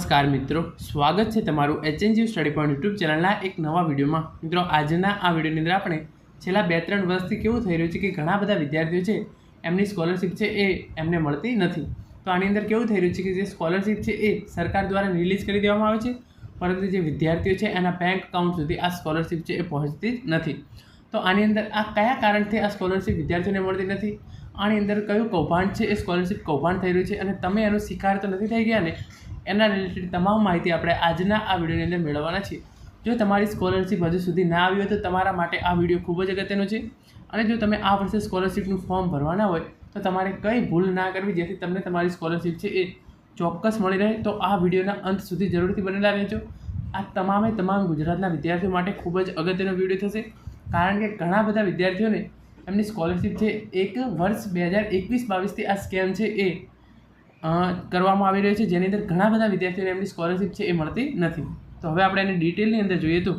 નમસ્કાર મિત્રો, સ્વાગત છે તમારું એચએનજી સ્ટડી પોઈન્ટ યુટ્યુબ ચેનલના એક નવા વિડીયોમાં. મિત્રો, આજના આ વિડીયોની અંદર આપણે છેલ્લા બે ત્રણ વર્ષથી કેવું થઈ રહ્યું છે કે ઘણા બધા વિદ્યાર્થીઓ છે, એમની સ્કોલરશિપ છે એ એમને મળતી નથી. તો આની અંદર કેવું થઈ રહ્યું છે કે જે સ્કોલરશિપ છે એ સરકાર દ્વારા રિલીઝ કરી દેવામાં આવે છે, પરંતુ જે વિદ્યાર્થીઓ છે એના બેંક એકાઉન્ટ સુધી આ સ્કોલરશિપ છે એ પહોંચતી જ નથી. તો આની અંદર આ કયા કારણથી આ સ્કોલરશિપ વિદ્યાર્થીઓને મળતી નથી? આની અંદર કયું કૌભાંડ છે એ સ્કોલરશિપ કૌભાંડ થઈ રહ્યું છે અને તમે એનો શિકાર તો નથી થઈ ગયા ને? એના રિલેટેડ તમામ માહિતી આપણે આજના આ વિડીયોની અંદર મેળવવાના છીએ. જો તમારી સ્કોલરશિપ હજુ સુધી ના આવી હોય તો તમારા માટે આ વીડિયો ખૂબ જ અગત્યનો છે. અને જો તમે આ વર્ષે સ્કોલરશિપનું ફોર્મ ભરવાના હોય તો તમારે કંઈ ભૂલ ના કરવી જેથી તમને તમારી સ્કોલરશિપ છે એ ચોક્કસ મળી રહે. તો આ વિડીયોના અંત સુધી જરૂરથી બનેલા રહેજો. આ તમામે તમામ ગુજરાતના વિદ્યાર્થીઓ માટે ખૂબ જ અગત્યનો વીડિયો થશે. કારણ કે ઘણા બધા વિદ્યાર્થીઓને એમની સ્કોલરશિપ છે એક વર્ષ બે હજાર એકવીસ બાવીસથી આ સ્કેમ છે એ કરવામાં આવી રહ્યો છે. જેની અંદર ઘણા બધા વિદ્યાર્થીઓને એમની સ્કોલરશિપ છે એ મળતી નથી. તો હવે આપણે એની ડિટેલની અંદર જોઈએ તો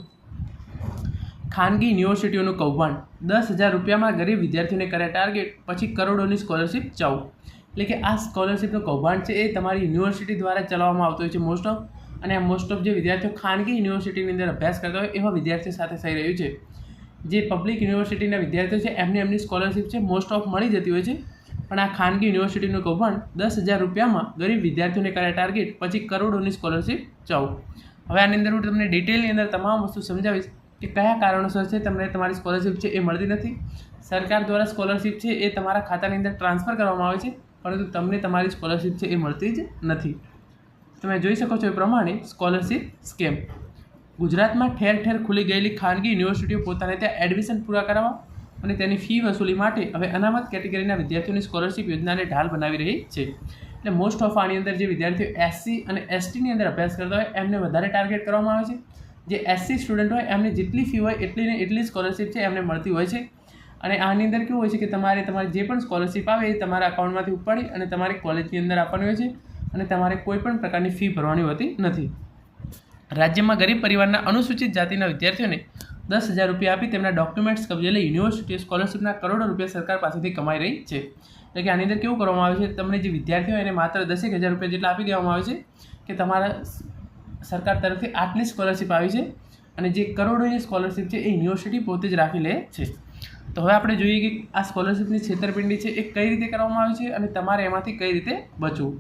ખાનગી યુનિવર્સિટીઓનું કૌભાંડ. દસ હજાર રૂપિયામાં ગરીબ વિદ્યાર્થીઓને કરે ટાર્ગેટ, પછી કરોડોની સ્કોલરશિપ ચાવું એટલે કે આ સ્કોલરશિપનું કૌભાંડ છે એ તમારી યુનિવર્સિટી દ્વારા ચલાવવામાં આવતું હોય છે મોસ્ટ ઓફ અને આ મોસ્ટ ઓફ જે વિદ્યાર્થીઓ ખાનગી યુનિવર્સિટીની અંદર અભ્યાસ કરતા હોય એવા વિદ્યાર્થીઓ સાથે થઈ રહ્યું છે. જે પબ્લિક યુનિવર્સિટીના વિદ્યાર્થીઓ છે એમને એમની સ્કોલરશિપ છે મોસ્ટ ઓફ મળી જતી હોય છે. પણ આ ખાનગી યુનિવર્સિટીનું કૌભાંડ દસ હજાર રૂપિયામાં ગરીબ વિદ્યાર્થીઓને કર્યા ટાર્ગેટ, પછી કરોડોની સ્કોલરશિપ ચાઉ. હવે આની અંદર હું તમને ડિટેલની અંદર તમામ વસ્તુ સમજાવીશ કે કયા કારણોસર છે તમને તમારી સ્કોલરશિપ છે એ મળતી નથી. સરકાર દ્વારા સ્કોલરશિપ છે એ તમારા ખાતાની અંદર ટ્રાન્સફર કરવામાં આવે છે, પરંતુ તમને તમારી સ્કોલરશિપ છે એ મળતી જ નથી. તમે જોઈ શકો છો એ પ્રમાણે સ્કોલરશિપ સ્કેમ. ગુજરાતમાં ઠેર ઠેર ખુલી ગયેલી ખાનગી યુનિવર્સિટીઓ પોતાને ત્યાં એડમિશન પૂરા કરાવવા અને તેની ફી વસૂલી માટે હવે અનામત કેટેગરીના વિદ્યાર્થીઓની સ્કોલરશિપ યોજનાને ઢાલ બનાવી રહી છે. એટલે મોસ્ટ ઓફ આની અંદર જે વિદ્યાર્થીઓ એસસી અને એસટીની અંદર અભ્યાસ કરતા હોય, એમને વધારે ટાર્ગેટ કરવામાં આવે છે. જે એસસી સ્ટુડન્ટ હોય, એમને જેટલી ફી હોય, એટલી ને એટલી સ્કોલરશિપ છે એમને મળતી હોય છે. અને આની અંદર કેવું હોય છે કે તમારે તમારી જે પણ સ્કોલરશિપ આવે એ તમારા અકાઉન્ટમાંથી ઉપાડી અને તમારી કોલેજની અંદર આપવાની હોય છે અને તમારે કોઈ પણ પ્રકારની ફી ભરવાની હોતી નથી. રાજ્યમાં ગરીબ પરિવારના અનુસૂચિત જાતિના વિદ્યાર્થીઓને દસ હજાર રૂપિયા આપી તેમના ડોક્યુમેન્ટ્સ કબજે લઈ યુનિવર્સિટીઓ સ્કોલરશિપના કરોડો રૂપિયા સરકાર પાસેથી કમાઈ રહી છે. એટલે કે આની અંદર કેવું કરવામાં આવે છે? તમને જે વિદ્યાર્થીઓ એને માત્ર દસેક હજાર રૂપિયા જેટલા આપી દેવામાં આવે છે કે તમારા સરકાર તરફથી આટલી સ્કોલરશિપ આવી છે અને જે કરોડોની સ્કોલરશિપ છે એ યુનિવર્સિટી પોતે જ રાખી લે છે. તો હવે આપણે જોઈએ કે આ સ્કોલરશિપની છેતરપિંડી છે એ કઈ રીતે કરવામાં આવે છે અને તમારે એમાંથી કઈ રીતે બચવું?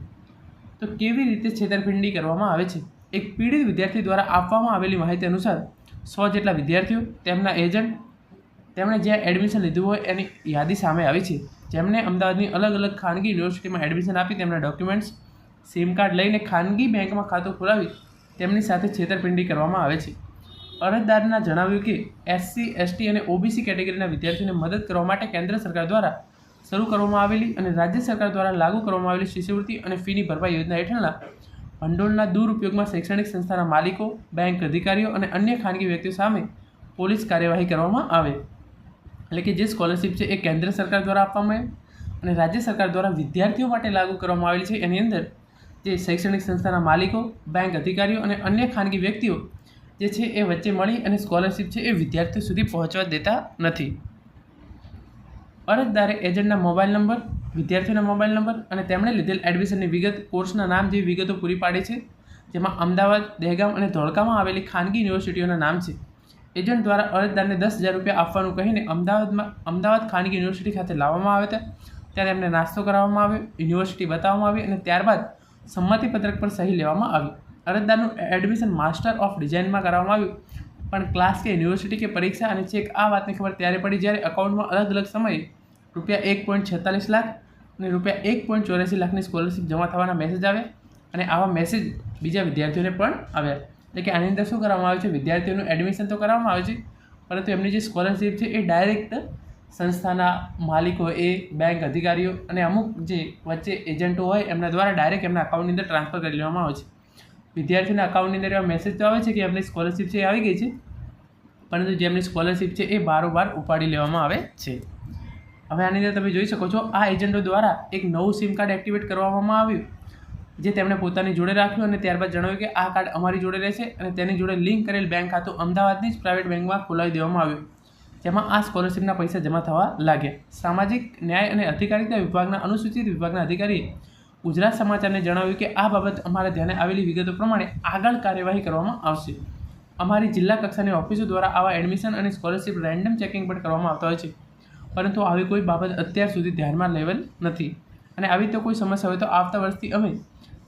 તો કેવી રીતે છેતરપિંડી કરવામાં આવે છે? એક પીડિત વિદ્યાર્થી દ્વારા આપવામાં આવેલી માહિતી અનુસાર સો જેટલા વિદ્યાર્થીઓ, તેમના એજન્ટ, તેમણે જ્યાં એડમિશન લીધું હોય એની યાદી સામે આવી છે. જેમણે અમદાવાદની અલગ અલગ ખાનગી યુનિવર્સિટીમાં એડમિશન આપી તેમના ડોક્યુમેન્ટ્સ, સિમ કાર્ડ લઈને ખાનગી બેંકમાં ખાતું ખોલાવી તેમની સાથે છેતરપિંડી કરવામાં આવે છે. અરજદારના જણાવ્યું કે એસસી એસટી અને ઓબીસી કેટેગરીના વિદ્યાર્થીઓને મદદ કરવા માટે કેન્દ્ર સરકાર દ્વારા શરૂ કરવામાં આવેલી અને રાજ્ય સરકાર દ્વારા લાગુ કરવામાં આવેલી શિષ્યવૃત્તિ અને ફીની ભરપાઈ યોજના હેઠળના ભંડોળના દુરુપયોગમાં શૈક્ષણિક સંસ્થાના માલિકો, બેંક અધિકારીઓ અને અન્ય ખાનગી વ્યક્તિઓ સામે પોલીસ કાર્યવાહી કરવામાં આવે. એટલે કે જે સ્કોલરશિપ છે એ કેન્દ્ર સરકાર દ્વારા આપવામાં આવે અને રાજ્ય સરકાર દ્વારા વિદ્યાર્થીઓ માટે લાગુ કરવામાં આવેલી છે. એની અંદર જે શૈક્ષણિક સંસ્થાના માલિકો, બેંક અધિકારીઓ અને અન્ય ખાનગી વ્યક્તિઓ જે છે એ વચ્ચે મળી અને સ્કોલરશિપ છે એ વિદ્યાર્થીઓ સુધી પહોંચવા દેતા નથી. અરજદારે એજન્ટના મોબાઈલ નંબર વિદ્યાર્થીઓના મોબાઈલ નંબર અને તેમણે લીધેલ એડમિશનની વિગત, કોર્સના નામ જેવી વિગતો પૂરી પાડી છે, જેમાં અમદાવાદ, દહેગામ અને ધોળકામાં આવેલી ખાનગી યુનિવર્સિટીઓના નામ છે. એજન્ટ દ્વારા અરજદારને દસ હજાર રૂપિયા આપવાનું કહીને અમદાવાદમાં, અમદાવાદ ખાનગી યુનિવર્સિટી ખાતે લાવવામાં આવ્યા હતા. ત્યારે એમને નાસ્તો કરાવવામાં આવ્યો, યુનિવર્સિટી બતાવવામાં આવી અને ત્યારબાદ સંમતિપત્રક પર સહી લેવામાં આવી. અરજદારનું એડમિશન માસ્ટર ઓફ ડિઝાઇનમાં કરાવવામાં આવ્યું. પણ ક્લાસ કે યુનિવર્સિટી કે પરીક્ષા અને ચેક આ વાતની ખબર ત્યારે પડી જ્યારે અકાઉન્ટમાં અલગ અલગ સમયે રૂપિયા એક પોઈન્ટ છેતાલીસ લાખ અને રૂપિયા એક પોઈન્ટ ચોર્યાસી લાખની સ્કોલરશીપ જમા થવાના મેસેજ આવે અને આવા મેસેજ બીજા વિદ્યાર્થીઓને પણ આવ્યા એટલે કે આની અંદર શું કરવામાં આવે છે? વિદ્યાર્થીઓનું એડમિશન તો કરવામાં આવે છે, પરંતુ એમની જે સ્કોલરશિપ છે એ ડાયરેક્ટ સંસ્થાના માલિકો, એ બેંક અધિકારીઓ અને અમુક જે વચ્ચે એજન્ટો હોય, એમના દ્વારા ડાયરેક્ટ એમના અકાઉન્ટની અંદર ટ્રાન્સફર કરી લેવામાં આવે છે. વિદ્યાર્થીના અકાઉન્ટની અંદર એવા મેસેજ તો આવે છે કે એમની સ્કોલરશિપ છે એ આવી ગઈ છે, પરંતુ જેમની સ્કોલરશિપ છે એ બારોબાર ઉપાડી લેવામાં આવે છે. હવે આની અંદર તમે જોઈ શકો છો, આ એજન્ટો દ્વારા એક નવું સિમ કાર્ડ એક્ટિવેટ કરવામાં આવ્યું, જે તેમણે પોતાની જોડે રાખ્યું અને ત્યારબાદ જણાવ્યું કે આ કાર્ડ અમારી જોડે રહેશે અને તેની જોડે લિંક કરેલ બેંક ખાતું અમદાવાદની જ પ્રાઇવેટ બેંકમાં ખોલાવી દેવામાં આવ્યું. જેમાં આ સ્કોલરશિપના પૈસા જમા થવા લાગ્યા. સામાજિક ન્યાય અને અધિકારિતા વિભાગના અનુસૂચિત વિભાગના અધિકારીએ ગુજરાત સમાચારને જણાવ્યું કે આ બાબત અમારા ધ્યાને આવેલી વિગતો પ્રમાણે આગળ કાર્યવાહી કરવામાં આવશે. અમારી જિલ્લા કક્ષાની ઓફિસો દ્વારા આવા એડમિશન અને સ્કોલરશિપ રેન્ડમ ચેકિંગ પણ કરવામાં આવતા હોય છે. પરંતુ આવી કોઈ બાબત અત્યાર સુધી ધ્યાનમાં લેવલ નથી. અને આવી તો કોઈ સમસ્યા હોય તો આવતા વર્ષથી અમે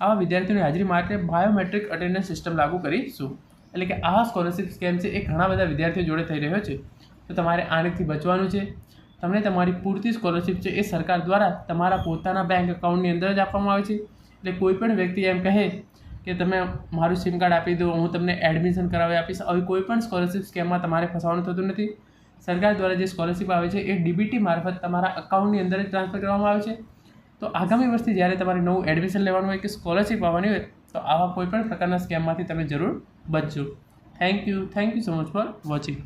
આવા વિદ્યાર્થીઓની હાજરી માટે બાયોમેટ્રિક અટેન્ડન્સ સિસ્ટમ લાગુ કરીશું. એટલે કે આ સ્કોલરશિપ સ્કેમ છે એ ઘણા બધા વિદ્યાર્થીઓ જોડે થઈ રહ્યો છે. તો તમારે આનેથી બચવાનું છે. તમને તમારી પૂરતી સ્કોલરશિપ છે એ સરકાર દ્વારા તમારા પોતાના બેંક એકાઉન્ટની અંદર જ આપવામાં આવે છે. એટલે કોઈ પણ વ્યક્તિ એમ કહે કે તમે મારું સિમ કાર્ડ આપી દો, હું તમને એડમિશન કરાવી આપીશ, આવી કોઈ પણ સ્કોલરશિપ સ્કેમમાં તમારે ફસાવાનું થતું નથી. સરકાર દ્વારા જે સ્કોલરશિપ આવે છે, એ ડીબીટી મારફત તમારા અકાઉન્ટની અંદર જ ટ્રાન્સફર કરવામાં આવે છે. તો આગામી વર્ષથી જ્યારે તમારે નવું એડમિશન લેવાનું હોય કે સ્કોલરશિપ આવવાની હોય, તો આવા કોઈપણ પ્રકારના સ્કેમમાંથી તમે જરૂર બચજો. Thank you thank you so much for watching